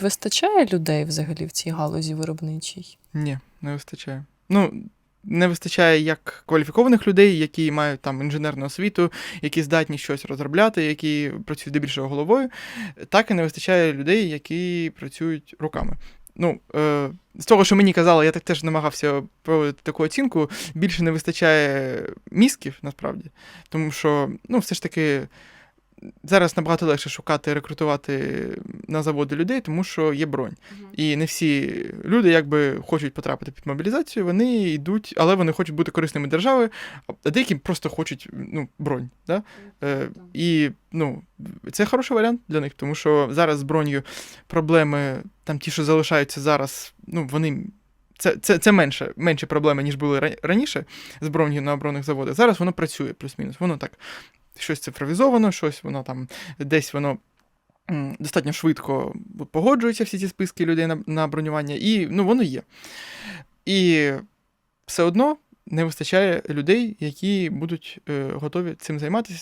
Чи вистачає людей взагалі в цій галузі виробничій? Ні, не вистачає. Ну, не вистачає як кваліфікованих людей, які мають там інженерну освіту, які здатні щось розробляти, які працюють здебільшого головою, так і не вистачає людей, які працюють руками. Ну, е, з того, що мені казали, я так теж намагався проводити таку оцінку. Більше не вистачає мізків, насправді. Тому що, ну, все ж таки, зараз набагато легше шукати, рекрутувати на заводи людей, тому що є бронь. І не всі люди, якби хочуть потрапити під мобілізацію, вони йдуть, але вони хочуть бути корисними держави, а деякі просто хочуть ну, бронь. Да? Е, і ну, це хороший варіант для них, тому що зараз з бронью проблеми, там ті, що залишаються зараз, ну, вони. Це, це, це менше, менше проблеми, ніж були раніше з бронью на оборонних заводах. Зараз воно працює плюс-мінус. Воно так щось цифровізовано, щось воно там десь воно достатньо швидко погоджуються всі ці списки людей на, на бронювання, і ну, воно є. І все одно не вистачає людей, які будуть е, готові цим займатися.